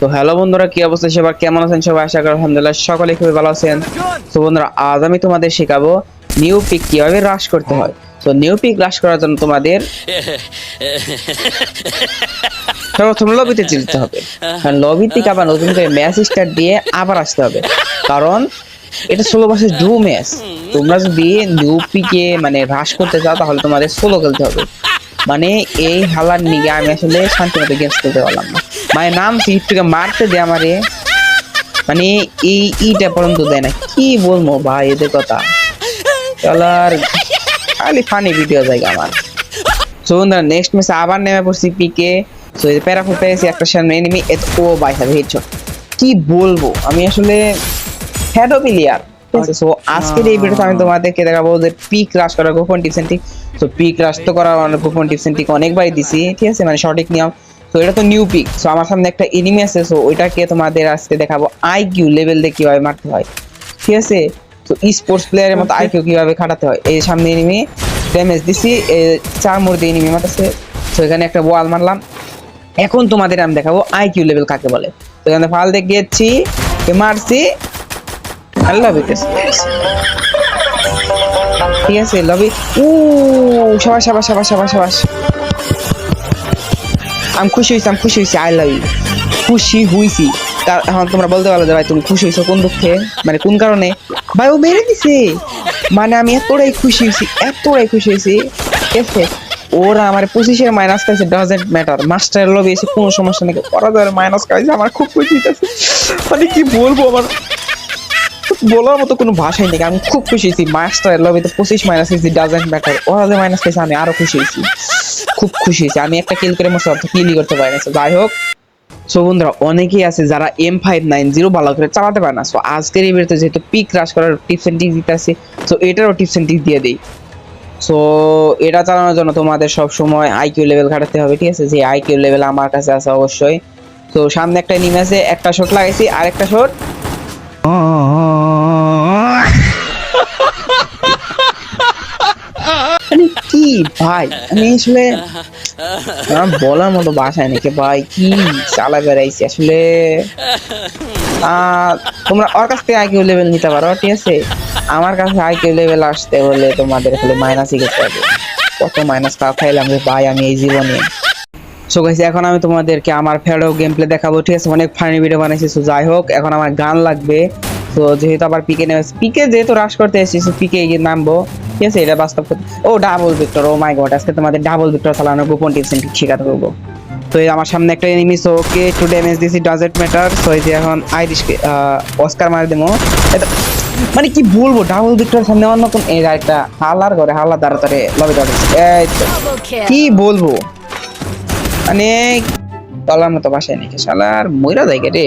তো হ্যালো বন্ধুরা, কি অবস্থা সবার? কেমন আছেন সবাই? আশা করি আলহামদুলিল্লাহ সকলে খুবই ভালো আছেন। তো বন্ধুরা, আজ আমি তোমাদের শেখাবো নিউ পিক কীভাবে হ্রাস করতে হয়। তো নিউ পিক হ্রাস করার জন্য তোমাদের প্রথম লবিতে যেতে হবে। কারণ লবি থেকে আবার নতুন করে ম্যাচ স্টার্ট দিয়ে আবার আসতে হবে। কারণ এটা ষোলো বছর ডু ম্যাচ। তোমরা যদি নিউ পিকে মানে হ্রাস করতে চাও, তাহলে তোমাদের সোলো খেলতে হবে। মানে এই হালার নিগে আমি আসলে শান্তি গেমস খেলতে পারলাম না। মানে নাম সিটটাকে মারতে দে আমারে। মানে এই ইটা পর্যন্ত দেয় না। কি বলব ভাই এদের কথা? চলার খালি ফানি ভিডিও জায়গা আমার। সো বন্ধুরা নেক্সট ম্যাচে আবার নেমে পড়ছি পিকে সো এই প্যারাফুল পেয়েছি, একটা সামনে এনিমি ও বাই হ্যাভ হেডশট কি বলব? আমি আসলে হ্যাডো প্লেয়ার সো আজকের এই ভিডিওতে আমি তোমাদেরকে দেখাবো যে পিক রাশ করার গোপন টিপস এন্ড ট্রিক সো তো করার গোপন টিপস অনেকবারই দিছি। ঠিক আছে মানে সঠিক নিয়ম তো এটা তো নিউ পিক সো আমার সামনে একটা এনিমি আছে সো ওইটাকে তোমাদের আজকে দেখাবো আই কিউ লেভেল দিয়ে কীভাবে মারতে হয়। ঠিক আছে? তো ই স্পোর্টস প্লেয়ারের মতো আই কিউ কীভাবে খাটাতে হয়? এই সামনে এনিমি ড্যামেজ দিছি এই চার মোড় দিয়ে এনিমি মারতেছে। তো এখানে একটা ওয়াল মারলাম। এখন তোমাদের আমি দেখাবো আই কিউ লেভেল কাকে বলে। তো এখানে ফাল দিয়ে গেছি মারছি। আল্লাহ ঠিক আছে লবি উ সাবাস সাবাস সাবাস সাবাস সাবাস। আমি খুশি হয়েছি আমি খুশি হয়েছি আই লাভ ইউ খুশি কার- এখন তোমরা বলতে পারো ভাই তুমি খুশি হয়েছো কোন দুঃখে? মানে কোন কারণে? ভাই ও মেরে দিছে। মানে আমি এতটাই খুশি হয়েছি এতটাই খুশি হয়েছি আছে? ওরা আমার পঁচিশের মাইনাস খাইছে ডাজেন্ট ম্যাটার মাস্টার লবি এসে কোনো সমস্যা নেই। ওরা যারা মাইনাস খাইছে, আমার খুব খুশি হইতেছে। মানে কি বলব আমার? বলার মতো কোনো ভাষাই নেই। আমি খুব খুশি হয়েছি মাস্টার লবিতে পঁচিশ মাইনাস হয়েছি ডাজেন্ট ম্যাটার ওরা যে মাইনাস খাইছে, আমি আরও খুশি হয়েছি খুব খুশি হয়েছি। আমি একটা কিল করে আমার সব কিলই করতে পারি না। যাই হোক। সো বন্ধুরা, অনেকেই আছে যারা এম ফাইভ নাইন জিরো ভালো করে চালাতে পারে না। সো আজকের এই ভিডিওতে যেহেতু পিক ক্রাশ করার টিপস এন্ড টিপস দিতে আছে সো এটারও টিপস এন্ড টিপস দিয়ে দিই। সো এটা চালানোর জন্য তোমাদের সব সময় আইকিউ লেভেল ঘাটাতে হবে, ঠিক আছে? যে আইকিউ লেভেল আমার কাছে আছে অবশ্যই। তো সামনে একটা নিম আছে, একটা শট লাগাইছি আর একটা শট মানে কি ভাই? আমি আসলে বলার মতো বাসায় নাকি ভাই? কি চালা বেড়াইছি আসলে। তোমরা ওর কাছ থেকে আইকিউ লেভেল নিতে পারো, ঠিক আছে? আমার কাছে আইকিউ লেভেল আসতে হলে তোমাদের খালি মাইনাসই করতে হবে। কত মাইনাস কাপ খাইলাম রে ভাই আমি এই জীবনে। সো গাইস এখন আমি তোমাদেরকে আমার ফেরো গেম প্লে দেখাবো, ঠিক আছে? অনেক ফানি ভিডিও বানাইছি সো যাই হোক, এখন আমার গান লাগবে। তো যেহেতু আবার পিকে নেমে পিকে যেহেতু রাশ করতে এসেছি পিকে গিয়ে নামবো। ঠিক আছে, এটা বাস্তব ও double victor oh my god আজকে তোমাদের ডাবল ভিক্টর চালানোর গোপন টিপস এন্ড শেখাতে করব তো আমার সামনে একটা এনিমি সো ওকে একটু ড্যামেজ দিছি ডাজেন্ট ম্যাটার সো এই যে এখন আইরিশকে অস্কার মার দেবো। মানে কি বলব ডাবল ভিক্টর সামনে অন্য কোন, এই একটা হালার করে দ্বারা তারে লবি এই. কি বলব? মানে বলার মতো বাসায় নাকি শালার, মইরা যায় রে।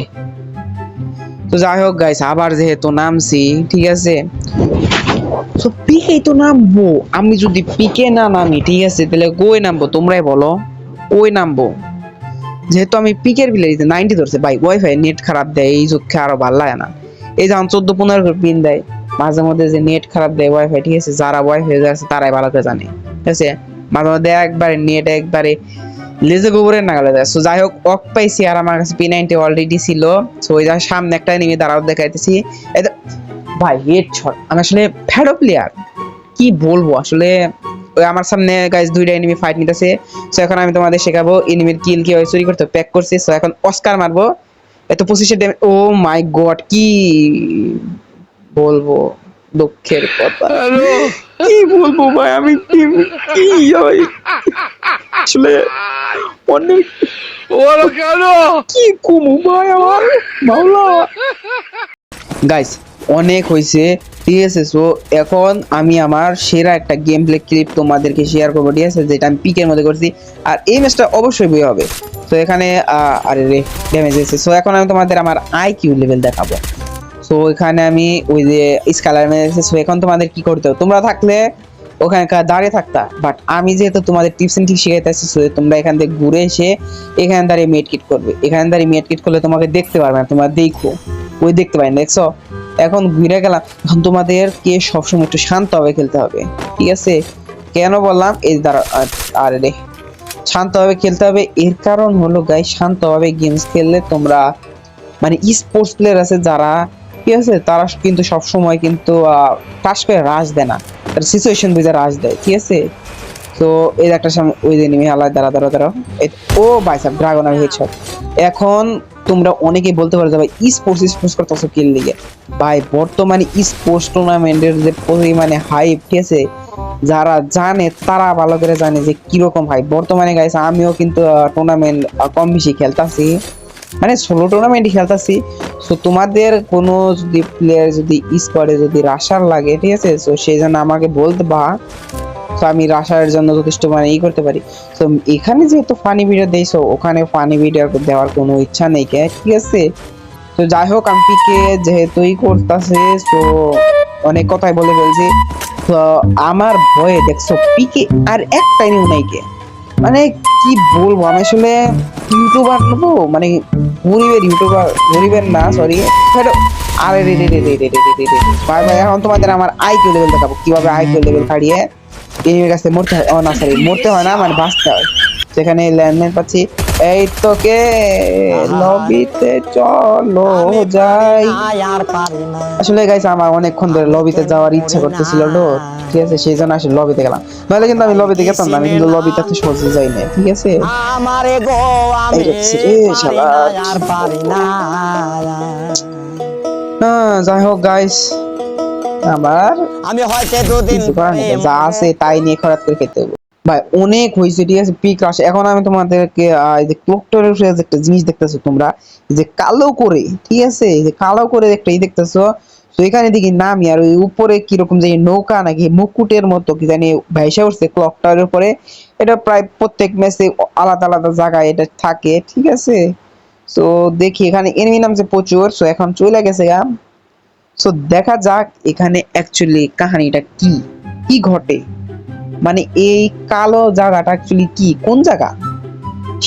তো যাই হোক গাইস আবার যেহেতু নামছি, ঠিক আছে। তো পিকে তো নামবো। আমি যদি পিকে না নামি, ঠিক আছে, তাহলে কই নামবো? তোমরাই বলো। ওই নামবো? যেহেতু আমি পিকের নাইনটি ধরছে, ভাই ওয়াইফাই নেট খারাপ দেয়, এই চোখে আরও লাগে না। এই চোদ্দ পনেরো করে পিন দেয়, মাঝে মধ্যে যে নেট খারাপ দেয় ওয়াইফাই ঠিক আছে, যারা ওয়াইফাই আছে তারাই ভালো করে জানে, ঠিক আছে? মাঝে মধ্যে একবারে নেট একবারে লেজে গোবরে নাগালে সো যাই হোক অক পাইছি আর আমার কাছে পি নাইনটি অলরেডি ছিল। সো ওই সামনে একটা নিয়ে দাঁড়াও দেখাইতেছি। ভাই হেড শট আমি আসলে ফ্যাডো প্লেয়ার কি বলব আসলে ওই আমার সামনে গাইজ দুইটা এনিমি ফাইট নিতেছে। সো এখন আমি তোমাদের শেখাবো এনিমির কিল কি হয় চুরি করতে প্যাক করছি। সো এখন অস্কার মারবো। এত পঁচিশের ড্যামেজ ও মাই গড কি বলব? দুঃখের কথা। কি বলব ভাই আমি কি কি আসলে অনেক ওরা কেন? কি কুমু ভাই আমার? মাওলা। গাইস অনেক হয়েছে ঠিক আছে সো এখন আমি আমার সেরা একটা গেম প্লে ক্লিপ তোমাদেরকে শেয়ার করব, ঠিক আছে, যেটা আমি পিকের মধ্যে করছি। আর এই ম্যাচটা অবশ্যই বই হবে। তো এখানে আরে রে ড্যামেজ এসেছে সো এখন আমি তোমাদের আমার আই কিউ লেভেল দেখাবো। সো এখানে আমি ওই যে স্কালার মেরেছে সো এখন তোমাদের কি করতে হবে? তোমরা থাকলে ওখানে দাঁড়িয়ে থাকতা। বাট আমি যেহেতু তোমাদের টিপস এন্ড ঠিক শিখাইতেছি সো তোমরা এখান থেকে ঘুরে এসে এখানে দাঁড়িয়ে মেড কিট করবে। এখানে দাঁড়িয়ে মেড কিট করলে তোমাকে দেখতে পারবে না, তোমরা দেখো। ওই দেখতে পাই না, দেখছ? এখন ঘুরে গেলাম। এখন তোমাদের কে সবসময় একটু শান্তভাবে খেলতে হবে। ঠিক আছে? কেন বললাম? এই দাঁড়া, আর- রে। শান্তভাবে খেলতে হবে। এর কারণ হলো গাই শান্তভাবে গেমস খেললে তোমরা মানে স্পোর্টস প্লেয়ার আছে যারা, ঠিক আছে? তারা কিন্তু সব সময় কিন্তু টাচ করে রাশ দেয় না। তার সিচুয়েশন বুঝে রাশ দেয়, ঠিক আছে? তো এই একটা ওই নেমে আলাদা দাঁড়া দাঁড়া দাঁড়া ও বাইসাপ ড্রাগন আর হেডশট এখন তোমরা অনেকে বলতে পারো ভাই স্পোর্টস স্পোর্টস করতেছো কিল লিগে। ভাই, বর্তমানে স্পোর্টস টুর্নামেন্টের যে পরিমাণে হাইপ ঠিক আছে যারা জানে তারা ভালো করে জানে যে কীরকম হাইপ বর্তমানে গাইছে আমিও কিন্তু টুর্নামেন্ট কম বেশি খেলতাছি। মানে ষোলো টুর্নামেন্টই খেলতাছি। সো তোমাদের কোনো যদি প্লেয়ার যদি স্কোয়াডে যদি রাশার লাগে, ঠিক আছে? তো সেই জন্য আমাকে বলতে বা তো আমি রাশার জন্য যথেষ্ট মানে ই করতে পারি তো এখানে যেহেতু ফানি ভিডিও দিয়েছ ওখানে ফানি ভিডিও দেওয়ার কোনো ইচ্ছা নেই কে ঠিক আছে তো যাই হোক আমি পিকে যেহেতুই করতেছে তো অনেক কথাই বলে ফেলছি তো আমার ভয়ে দেখছ পিকে আর একটাই নিউ নাই কে মানে কি বলব আমি আসলে ইউটিউবার তো মানে গরিবের ইউটিউবার গরিবের না সরি আরে রে রে রে রে রে রে রে রে রে। এখন তোমাদের আমার আইকিউ লেভেল দেখাবো কীভাবে আইকিউ লেভেল কাটিয়ে কাছে মরতে হয়। না সরি মরতে হয় না মানে বাঁচতে হয়। সেখানে পাচ্ছি। এই তোকে লবিতে চলো যাই। আসলে গাইছে আমার অনেকক্ষণ ধরে লবিতে যাওয়ার ইচ্ছা করতেছিল তো। ঠিক আছে সেই জন্য আসলে লবিতে গেলাম। নাহলে কিন্তু আমি লবিতে গেতাম না আমি কিন্তু লবিতে তো সহজে যাই না ঠিক আছে? আমারে গো আমি। না, আর পারি না। যাই হোক গাইস আমার আমি হয়তো দুদিন যা আছে তাই নিয়ে খরাত করে খেতে হবে। ভাই অনেক হয়েছে ঠিক আছে? পিক রাশ এখন আমি তোমাদেরকে এই যে ক্লোকটারের একটা জিনিস দেখতেছো তোমরা যে কালো করে ঠিক আছে? যে কালো করে একটা ই দেখতেছো তো এখানে দেখি নামি আর ওই উপরে কীরকম যে নৌকা নাকি মুকুটের মতো কি জানি ভাইসা উঠছে ক্লক টাওয়ারের উপরে। এটা প্রায় প্রত্যেক ম্যাচে আলাদা আলাদা জায়গায় এটা থাকে ঠিক আছে? তো দেখি এখানে এনিমি নামছে প্রচুর সো এখন চলে গেছে গা। সো দেখা যাক এখানে অ্যাকচুয়ালি কাহিনীটা কি? কি ঘটে? মানে এই কালো জায়গাটা অ্যাকচুয়ালি কি? কোন জায়গা?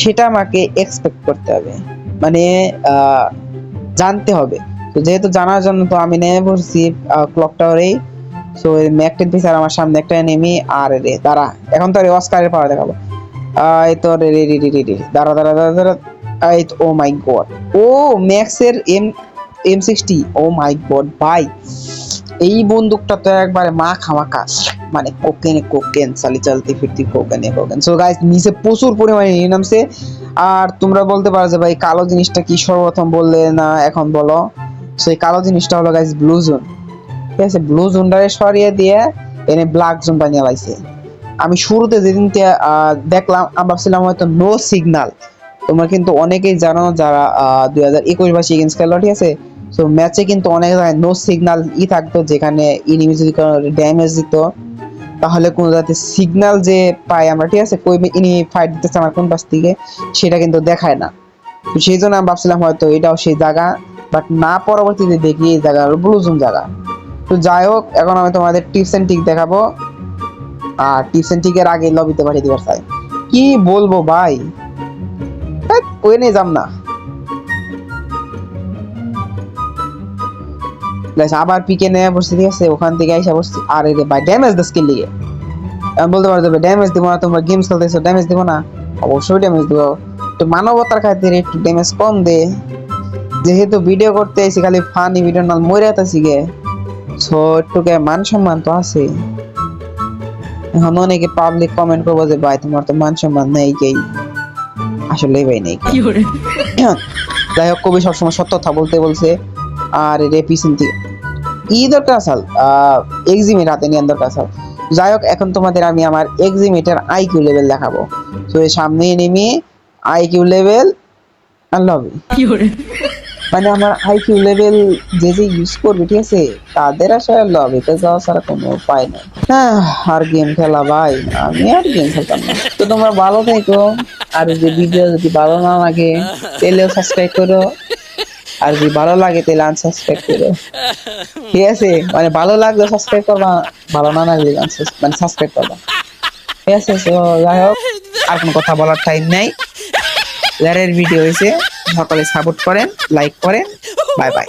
সেটা আমাকে এক্সপেক্ট করতে হবে। মানে জানতে হবে। তো যেহেতু জানার জন্য তো আমি নেমে পড়ছি ক্লক টাওয়ারেই সো ম্যাকটেন পিসার আমার সামনে একটা নেমে আর রে, দাঁড়া। এখন তো রে অস্কারের পাওয়া দেখাবো। এই তো রে রে রে রে রে দাঁড়া দাঁড়া দাঁড়া দাঁড়া। এই ও মাই গড ও, ম্যাক্সের M M sixty oh my god ভাই এই বন্দুকটা তো একবারে মা খামাকা মানে কোকেনে কোকেন চালি চালতে ফিরতি কোকেনে কোকেন সো গাইস নিচে প্রচুর পরিমাণে নিয়ে নামছে। আর তোমরা বলতে পারো যে ভাই কালো জিনিসটা কি সর্বপ্রথম বললে না এখন বলো? সো এই কালো জিনিসটা হলো গাইস ব্লু জোন ঠিক আছে? ব্লু জোনটারে সরিয়ে দিয়ে এনে ব্ল্যাক জোন বানিয়ে লাইছে। আমি শুরুতে যেদিনকে আহ, দেখলাম আমি ভাবছিলাম হয়তো নো সিগনাল তোমরা কিন্তু অনেকেই জানো যারা দুই হাজার একুশ বা সিগেন্স খেলো ঠিক আছে? তো ম্যাচে কিন্তু অনেক নো সিগনাল ই থাকতো, যেখানে ইনিমি যদি কোনো ড্যামেজ দিত, তাহলে কোনো যাতে সিগন্যাল যে পাই আমরা, ঠিক আছে? কই ইনিমি ফাইট দিতেছে আমার কোন পাশ থেকে, সেটা কিন্তু দেখায় না। তো সেই জন্য আমি ভাবছিলাম হয়তো এটাও সেই জায়গা বাট না পরবর্তীতে দেখি এই জায়গা হলো ব্লু জোন জায়গা। তো যাই হোক, এখন আমি তোমাদের টিপস এন্ড টিক দেখাবো। আর টিপস এন্ড টিকের আগে লবিতে পাঠিয়ে দিবার চাই। কি বলব ভাই? কই নিয়ে যাম না। Guys, আবার পিকে নিয়ে বসছি ঠিক আছে? ওখান থেকে এসে বসছি। আর যে ভাই ড্যামেজ দা স্কিল লিগে। আমি বলতে পারো ড্যামেজ দিব না তোমরা গেমস খেলতেছো ড্যামেজ দিব না। অবশ্যই ড্যামেজ দিব। তো মানবতার খাতিরে একটু ড্যামেজ কম দে। যেহেতু ভিডিও করতে এসে খালি ফানি ভিডিও নাল মরে আতাছি গে। সো একটুকে মান সম্মান তো আছে। এখন অনেকে পাবলিক কমেন্ট করব যে ভাই তোমার তো মান সম্মান নেই কেই আসলে ভাই নেই যাই হোক কবি সবসময় সত্য কথা বলতে বলছে। আর রেপিসিন থেকে ই দরকার আসাল এক্সিমেট হাতে নিয়ে দরকার আসাল যাই হোক এখন তোমাদের আমি আমার এক্সিমেটের আইকিউ লেভেল দেখাবো। তো এর সামনে নেমে আইকিউ লেভেল আর লবি মানে আমার আইকিউ লেভেল যে যে ইউজ করবে ঠিক আছে তাদের আসলে লবিতে যাওয়া ছাড়া কোনো উপায় নেই। হ্যাঁ, আর গেম খেলা ভাই আমি আর গেম খেলতাম না। তো তোমরা ভালো থেকো আর যদি ভিডিও যদি ভালো না লাগে তাহলেও সাবস্ক্রাইব করো। আর যদি ভালো লাগে তাহলে আনসাবস্ক্রাইব করো ঠিক আছে? মানে ভালো লাগলে সাবস্ক্রাইব করবা, ভালো না লাগলে মানে সাবস্ক্রাইব করবা। ঠিক আছে? তো যাই হোক, আর কোনো কথা বলার টাইম নাই। যারের ভিডিও হয়েছে, সকলে সাপোর্ট করেন লাইক করেন। Bye bye